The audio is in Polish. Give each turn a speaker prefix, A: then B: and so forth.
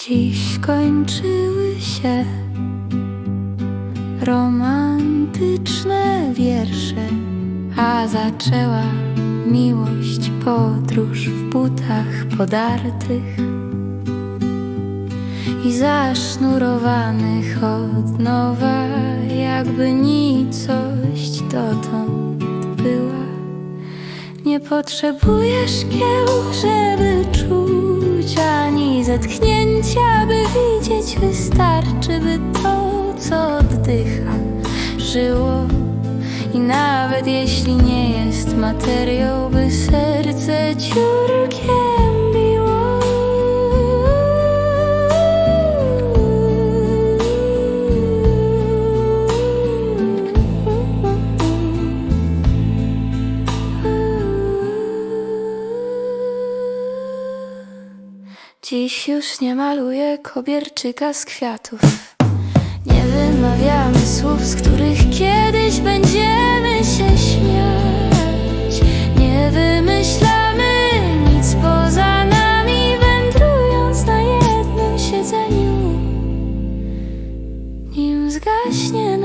A: Dziś kończyły się romantyczne wiersze, a zaczęła miłość podróż w butach podartych i zasznurowanych od nowa, jakby nicość dotąd była. Nie potrzebujesz szkieł, żeby czuć, ani zetknięcia, by widzieć. Wystarczy, by to, co oddycha, żyło. I nawet jeśli nie jest materiał, by serce ciurkiem Dziś już nie maluję kobierczyka z kwiatów. Nie wymawiamy słów, z których kiedyś będziemy się śmiać. Nie wymyślamy nic poza nami, wędrując na jednym siedzeniu. Nim zgaśnie.